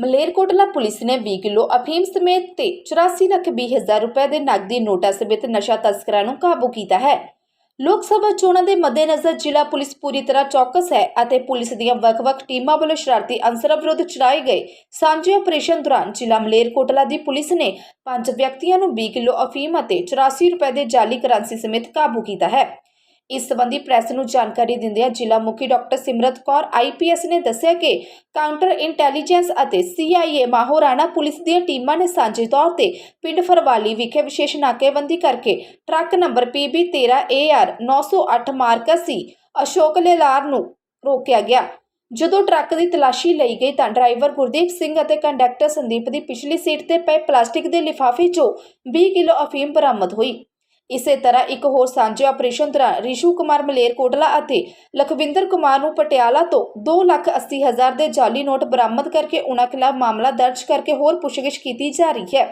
Malerkotla police ਨੇ 20 kilo ਅਫੀਮ ਸਮੇਤ ਤੇ 84 ਲੱਖ 20 ਹਜ਼ਾਰ ਰੁਪਏ ਦੇ ਨਕਦੀ ਨੋਟਾਂ ਸਮੇਤ ਨਸ਼ਾ ਤਸਕਰਾਂ ਨੂੰ ਕਾਬੂ ਕੀਤਾ ਹੈ। ਲੋਕ ਸਭਾ ਚੋਣਾਂ ਦੇ ਮੱਦੇਨਜ਼ਰ ਜ਼ਿਲ੍ਹਾ ਪੁਲਿਸ ਪੂਰੀ ਤਰ੍ਹਾਂ ਚੌਕਸ ਹੈ ਅਤੇ ਪੁਲਿਸ ਦੀਆਂ ਵੱਖ-ਵੱਖ ਟੀਮਾਂ ਵੱਲੋਂ ਸ਼ਰਾਰਤੀ ਅਨਸਰਾਂ ਵਿਰੁੱਧ ਚਲਾਏ ਗਏ ਸਾਂਝੇ ਆਪਰੇਸ਼ਨ ਦੌਰਾਨ ਜ਼ਿਲ੍ਹਾ ਮਲੇਰਕੋਟਲਾ ਦੀ ਪੁਲਿਸ ਨੇ ਪੰਜ ਵਿਅਕਤੀਆਂ ਨੂੰ 20 ਕਿਲੋ ਅਫੀਮ ਅਤੇ 84 ਰੁਪਏ ਦੇ ਜਾਲੀ ਕਰੰਸੀ ਸਮੇਤ ਕਾਬੂ ਕੀਤਾ ਹੈ। ਇਸ ਸੰਬੰਧੀ ਪ੍ਰੈਸ ਨੂੰ ਜਾਣਕਾਰੀ ਦਿੰਦਿਆਂ ਜ਼ਿਲ੍ਹਾ ਮੁਖੀ ਡਾਕਟਰ ਸਿਮਰਤ ਕੌਰ ਆਈਪੀਐਸ ਨੇ ਦੱਸਿਆ ਕਿ ਕਾਊਂਟਰ ਇੰਟੈਲੀਜੈਂਸ ਅਤੇ ਸੀਆਈਏ ਮਾਹੌਰਾਣਾ ਪੁਲਿਸ ਦੀਆਂ ਟੀਮਾਂ ਨੇ ਸਾਂਝੇ ਤੌਰ ਤੇ ਪਿੰਡ ਫਰਵਾਲੀ ਵਿਖੇ ਵਿਸ਼ੇਸ਼ ਨਾਕੇਬੰਦੀ ਕਰਕੇ ਟਰੱਕ ਨੰਬਰ PB13AR 908 ਮਾਰਕਸ ਸੀ ਅਸ਼ੋਕ ਲੇਲਾਰ ਨੂੰ ਰੋਕਿਆ ਗਿਆ। ਜਦੋਂ ਟਰੱਕ ਦੀ ਤਲਾਸ਼ੀ ਲਈ ਗਈ ਤਾਂ ਡਰਾਈਵਰ ਗੁਰਦੀਪ ਸਿੰਘ ਅਤੇ ਕੰਡਕਟਰ ਸੰਦੀਪ ਦੀ ਪਿਛਲੀ ਸੀਟ ਤੇ ਪਏ ਪਲਾਸਟਿਕ ਦੇ ਲਿਫਾਫੇ 'ਚੋਂ 20 ਕਿਲੋ ਅਫੀਮ ਬਰਾਮਦ ਹੋਈ। ਇਸੇ ਤਰ੍ਹਾਂ ਇੱਕ ਹੋਰ ਸਾਂਝੇ ਆਪਰੇਸ਼ਨ ਦੌਰਾਨ ਰਿਸ਼ੂ ਕੁਮਾਰ ਮਲੇਰਕੋਟਲਾ ਅਤੇ ਲਖਵਿੰਦਰ ਕੁਮਾਰ ਨੂੰ ਪਟਿਆਲਾ ਤੋਂ 2,80,000 ਦੇ ਜਾਲੀ ਨੋਟ ਬਰਾਮਦ ਕਰਕੇ ਉਨ੍ਹਾਂ ਖਿਲਾਫ ਮਾਮਲਾ ਦਰਜ ਕਰਕੇ ਹੋਰ ਪੁੱਛਗਿੱਛ ਕੀਤੀ ਜਾ ਰਹੀ ਹੈ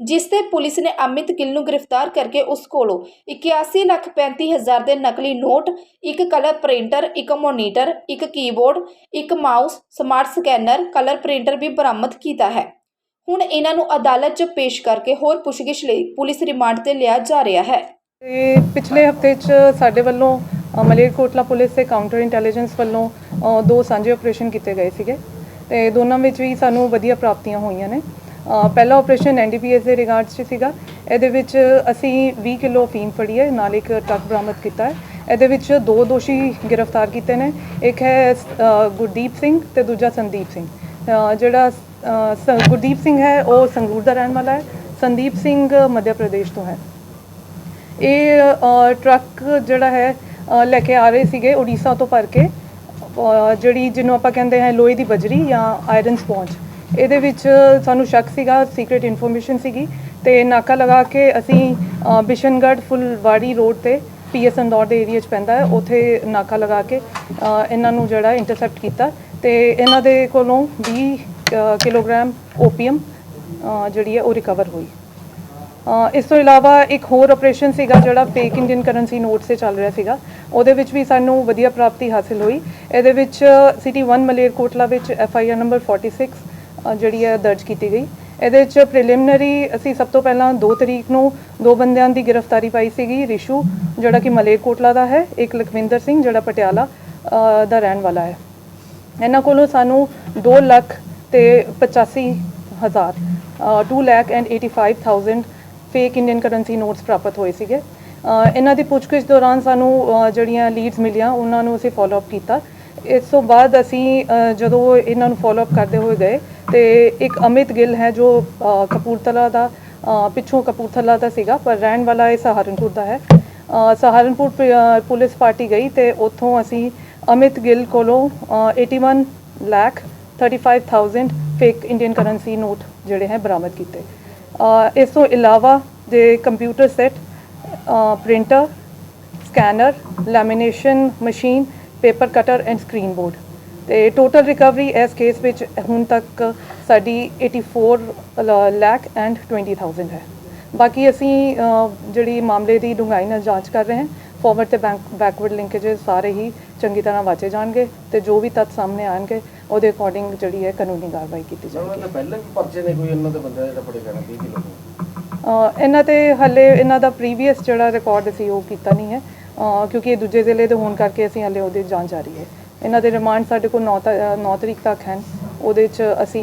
ਜਿਸ ਤੇ ਪੁਲਿਸ ਨੇ ਅਮਿਤ ਗਿੱਲ ਨੂੰ ਗ੍ਰਿਫਤਾਰ ਕਰਕੇ ਉਸ ਕੋਲੋਂ 81,35,000 ਦੇ ਨਕਲੀ ਨੋਟ ਇੱਕ ਕਲਰ ਪ੍ਰਿੰਟਰ ਇੱਕ ਮੋਨੀਟਰ ਇੱਕ ਕੀਬੋਰਡ ਇੱਕ mouse smart scanner colour printer ਵੀ ਬਰਾਮਦ ਕੀਤਾ ਹੈ। ਹੁਣ ਇਹਨਾਂ ਨੂੰ ਅਦਾਲਤ 'ਚ ਪੇਸ਼ ਕਰਕੇ ਹੋਰ ਪੁੱਛਗਿੱਛ ਲਈ ਪੁਲਿਸ ਰਿਮਾਂਡ ਤੇ ਲਿਆ ਜਾ ਰਿਹਾ ਹੈ। ਤੇ ਪਿਛਲੇ ਹਫ਼ਤੇ 'ਚ ਸਾਡੇ ਵੱਲੋਂ ਅ, ਮਲੇਰਕੋਟਲਾ ਪੁਲਿਸ ਤੇ ਕਾਊਂਟਰ ਇੰਟੈਲੀਜੈਂਸ ਵੱਲੋਂ ਅ, ਦੋ ਸਾਂਝੇ ਆਪਰੇਸ਼ਨ ਕੀਤੇ ਗਏ ਸੀਗੇ। ਤੇ ਦੋਨਾਂ ਵਿੱਚ ਵੀ ਸਾਨੂੰ ਵਧੀਆ ਪ੍ਰਾਪਤੀਆਂ ਹੋਈਆਂ ਨੇ। ਅ, ਪਹਿਲਾ ਆਪਰੇਸ਼ਨ ਐਨਡੀਪੀਐਸ ਦੇ ਰਿਗਾਰਡਸ 'ਚ ਸੀਗਾ। ਇਹਦੇ ਵਿੱਚ ਅਸੀਂ 20 ਕਿਲੋ ਫੀਮ ਫੜੀ ਹੈ ਨਾਲ ਇੱਕ ਟਰੱਕ ਬਰਾਮਦ ਕੀਤਾ ਹੈ। ਇਹਦੇ ਵਿੱਚ ਦੋ ਦੋਸ਼ੀ ਗ੍ਰਿਫਤਾਰ ਕੀਤੇ ਨੇ। ਇੱਕ ਹੈ ਅ, ਗੁਰਦੀਪ ਸਿੰਘ ਤੇ ਦੂਜਾ ਸੰਦੀਪ ਸਿੰਘ। ਅ, ਜਿਹੜਾ ਗੁਰਦੀਪ ਸਿੰਘ ਹੈ ਉਹ ਸੰਗਰੂਰ ਦਾ ਰਹਿਣ ਵਾਲਾ ਹੈ। ਸੰਦੀਪ ਸਿੰਘ ਮੱਧ ਪ੍ਰਦੇਸ਼ ਤੋਂ ਹੈ। ਇਹ ਟਰੱਕ ਜਿਹੜਾ ਹੈ ਲੈ ਕੇ ਆ ਰਹੇ ਸੀਗੇ ਉੜੀਸਾ ਤੋਂ ਭਰ ਕੇ। ਜਿਹੜੀ ਜਿਹਨੂੰ ਆਪਾਂ ਕਹਿੰਦੇ ਹਾਂ ਲੋਹੇ ਦੀ ਬਜਰੀ ਜਾਂ ਆਇਰਨ ਸਪੌਂਜ। ਇਹਦੇ ਵਿੱਚ ਸਾਨੂੰ ਸ਼ੱਕ ਸੀਗਾ ਸੀਕ੍ਰੀਟ ਇਨਫੋਰਮੇਸ਼ਨ ਸੀਗੀ ਤੇ ਨਾਕਾ ਲਗਾ ਕੇ ਅਸੀਂ ਅ, ਬਿਸ਼ਨਗੜ੍ਹ ਫੁਲਵਾੜੀ ਰੋਡ ਤੇ ਪੀਐਸ ਅੰਦੌਰ ਦੇ ਏਰੀਆ 'ਚ ਪੈਂਦਾ ਹੈ। ਉੱਥੇ ਨਾਕਾ ਲਗਾ ਕੇ ਇਹਨਾਂ ਨੂੰ ਜਿਹੜਾ ਇੰਟਰਸੈਪਟ ਕੀਤਾ ਤੇ ਇਹਨਾਂ ਦੇ ਕੋਲੋਂ 20 ਕਿਲੋਗ੍ਰਾਮ ਓਪੀਅਮ ਅ, ਜਿਹੜੀ ਹੈ ਉਹ ਰਿਕਵਰ ਹੋਈ। ਇਸ ਤੋਂ ਇਲਾਵਾ ਇੱਕ ਹੋਰ ਆਪਰੇਸ਼ਨ ਸੀਗਾ ਜਿਹੜਾ ਫੇਕ ਇੰਡੀਅਨ ਕਰੰਸੀ ਨੋਟ ਤੇ ਚੱਲ ਰਿਹਾ ਸੀਗਾ। ਉਹਦੇ ਵਿੱਚ ਵੀ ਸਾਨੂੰ ਵਧੀਆ ਪ੍ਰਾਪਤੀ ਹਾਸਿਲ ਹੋਈ। ਇਹਦੇ ਵਿੱਚ ਸਿਟੀ 1 ਮਲੇਰਕੋਟਲਾ ਵਿੱਚ ਐਫ ਆਈ ਆਰ ਨੰਬਰ 46 ਅ, ਜਿਹੜੀ ਹੈ ਦਰਜ ਕੀਤੀ ਗਈ। ਇਹਦੇ ਵਿੱਚ ਪ੍ਰੀਲਿਮਿਨਰੀ ਅਸੀਂ ਸਭ ਤੋਂ ਪਹਿਲਾਂ 2 ਤਰੀਕ ਨੂੰ ਦੋ ਬੰਦਿਆਂ ਦੀ ਗ੍ਰਿਫਤਾਰੀ ਪਾਈ ਸੀਗੀ ਰਿਸ਼ੂ ਜਿਹੜਾ ਕਿ ਮਲੇਰਕੋਟਲਾ ਦਾ ਹੈ ਇੱਕ ਲਖਵਿੰਦਰ ਸਿੰਘ ਜਿਹੜਾ ਪਟਿਆਲਾ ਦਾ ਰਹਿਣ ਵਾਲਾ ਹੈ। ਇਹਨਾਂ ਕੋਲੋਂ ਸਾਨੂੰ 2 ਲੱਖ ਤੇ 85 ਹਜ਼ਾਰ 2 lakh and 85000 fake Indian currency notes ਪ੍ਰਾਪਤ ਹੋਏ ਸੀਗੇ। ਇਹਨਾਂ ਦੀ ਪੁੱਛਗਿੱਛ ਦੌਰਾਨ ਸਾਨੂੰ ਜਿਹੜੀਆਂ ਲੀਡਸ ਮਿਲੀਆਂ ਉਹਨਾਂ ਨੂੰ ਅਸੀਂ ਫਾਲੋ ਅਪ ਕੀਤਾ। ਇਸ ਤੋਂ ਬਾਅਦ ਅਸੀਂ ਜਦੋਂ ਇਹਨਾਂ ਨੂੰ ਫਾਲੋ ਅਪ ਕਰਦੇ ਹੋਏ ਗਏ ਤੇ ਇੱਕ ਅਮਿਤ ਗਿੱਲ ਹੈ ਜੋ ਕਪੂਰਥਲਾ ਦਾ ਪਿੱਛੋਂ ਕਪੂਰਥਲਾ ਦਾ ਸੀਗਾ ਪਰ ਰਹਿਣ ਵਾਲਾ ਇਹ ਸਹਾਰਨਪੁਰ ਦਾ ਹੈ। ਸਹਾਰਨਪੁਰ ਪ- ਪੁਲਿਸ ਪਾਰਟੀ ਗਈ ਤੇ ਉੱਥੋਂ ਅਸੀਂ ਅਮਿਤ ਗਿੱਲ ਕੋਲੋਂ ਅ, 81 lakh 35000 fake Indian currency note ਜਿਹੜੇ ਹੈ ਬਰਾਮਦ ਕੀਤੇ। ਇਸ ਤੋਂ ਇਲਾਵਾ ਦੇ computer set printer scanner lamination machine paper cutter and screen board ਤੇ ਟੋਟਲ ਰਿਕਵਰੀ ਇਸ ਕੇਸ ਵਿੱਚ ਹੁਣ ਤੱਕ ਸਾਡੀ 84 ਲ- ਲੱਖ ਐਂਡ 20000 ਹੈ। ਬਾਕੀ ਅਸੀਂ ਜਿਹੜੀ ਮਾਮਲੇ ਦੀ ਡੂੰਘਾਈ ਨਾਲ ਜਾਂਚ ਕਰ ਰਹੇ ਹਾਂ। ਫਾਰਵਰਡ ਤੇ ਬੈਂਕ ਬੈਕਵਰਡ ਲਿੰਕੇजेस ਸਾਰੇ ਹੀ ਚੰਗੀ ਤਰ੍ਹਾਂ ਵਾਚੇ ਜਾਣਗੇ ਤੇ ਜੋ ਵੀ ਤੱਥ ਸਾਹਮਣੇ ਆਣਗੇ ਉਹਦੇ ਅਕੋਰਡਿੰਗ ਜਿਹੜੀ ਹੈ ਕਾਨੂੰਨੀ ਕਾਰਵਾਈ ਕੀਤੀ ਜਾਏਗੀ ਦੇ ਪਹਿਲਾਂ ਵੀ ਪਰਚੇ ਨੇ ਕੋਈ ਇਹਨਾਂ ਦੇ ਬੰਦੇ ਜਿਹੜਾ ਫੜੇ ਗਏ ਨੇ 20 ਕਿਲੋ ਇਹਨਾਂ ਤੇ ਹੱਲੇ ਇਹਨਾਂ ਦਾ ਪ੍ਰੀਵੀਅਸ ਜਿਹੜਾ ਰਿਕਾਰਡ ਸੀ ਉਹ ਕੀਤਾ ਨਹੀਂ ਹੈ। ਕਿਉਂਕਿ ਇਹ ਦੂਜੇ ਜ਼ਿਲ੍ਹੇ ਦੇ ਹੋਣ ਕਰਕੇ ਅਸੀਂ ਹੱਲੇ ਉਹਦੀ ਜਾਂਚ ਜਾਰੀ ਹੈ। ਇਹਨਾਂ ਦੇ ਰਿਮਾਂਡ ਸਾਡੇ ਕੋਲ 9 9 ਤਰੀਕ ਤੱਕ ਹਨ। ਉਹਦੇ ਚ ਅਸੀਂ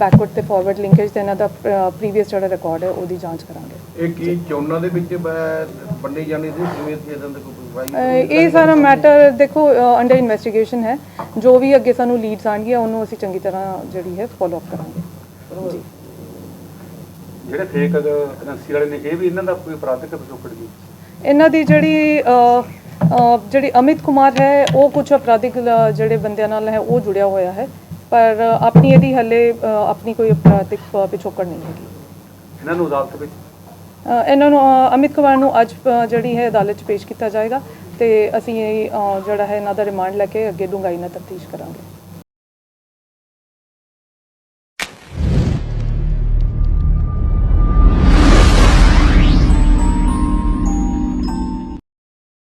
ਬੈਕਵਰਡ ਤੇ ਫਾਰਵਰਡ ਲਿੰਕੇਜ ਤੇ ਇਹਨਾਂ ਦਾ ਪ੍ਰੀਵੀਅਸ ਜਿਹੜਾ ਰਿਕਾਰਡ ਹੈ ਉਹਦੀ ਜਾਂਚ ਕਰਾਂਗੇ। ਇਹ ਕੀ ਚੋਣਾਂ ਦੇ ਵਿੱਚ ਵੰਡੀ ਜਾਣੀ ਸੀ ਜਿਵੇਂ ਕਿ ਇਹਨਾਂ ਦੇ ਕੋਈ ਇਹ ਸਾਰਾ ਮੈਟਰ ਦੇਖੋ ਅੰਡਰ ਇਨਵੈਸਟੀਗੇਸ਼ਨ ਹੈ। ਜੋ ਵੀ ਅੱਗੇ ਸਾਨੂੰ ਲੀਡਸ ਆਣਗੀਆਂ ਉਹਨੂੰ ਅਸੀਂ ਚੰਗੀ ਤਰ੍ਹਾਂ ਜਿਹੜੀ ਹੈ ਫਾਲੋ ਅਪ ਕਰਾਂਗੇ। ਜੀ। ਜਿਹੜੇ ਫੇਕ ਕਰੰਸੀ ਵਾਲੇ ਨੇ ਇਹ ਵੀ ਇਹਨਾਂ ਦਾ ਕੋਈ ਅਪਰਾਧਿਕ ਪਿਛੋਕੜ ਜੀ ਇਹਨਾਂ ਦੀ ਜਿਹੜੀ ਜਿਹੜੀ ਅਮਿਤ ਕੁਮਾਰ ਹੈ ਉਹ ਕੁਝ ਅਪਰਾਧਿਕ ਜਿਹੜੇ ਬੰਦਿਆਂ ਨਾਲ ਹੈ ਉਹ ਜੁੜਿਆ ਹੋਇਆ ਹੈ। ਪਰ ਆਪਣੀ ਇਹਦੀ ਹੱਲੇ ਆਪਣੀ ਕੋਈ ਅਪਰਾਧਿਕ ਪਿਛੋਕੜ ਨਹੀਂ ਹੈਗੀ। ਇਹਨਾਂ ਨੂੰ ਅਦਾਲਤ ਵਿੱਚ? ਇਹਨਾਂ ਨੂੰ ਅਮਿਤ ਕੁਮਾਰ ਨੂੰ ਅੱਜ ਜਿਹੜੀ ਹੈ ਅਦਾਲਤ 'ਚ ਪੇਸ਼ ਕੀਤਾ ਜਾਏਗਾ ਤੇ ਅਸੀਂ ਇਹ, ਜਿਹੜਾ ਹੈ ਇਹਨਾਂ ਦਾ ਰਿਮਾਂਡ ਲੈ ਕੇ ਅੱਗੇ ਡੂੰਘਾਈ ਨਾਲ ਤਫਤੀਸ਼ ਕਰਾਂਗੇ।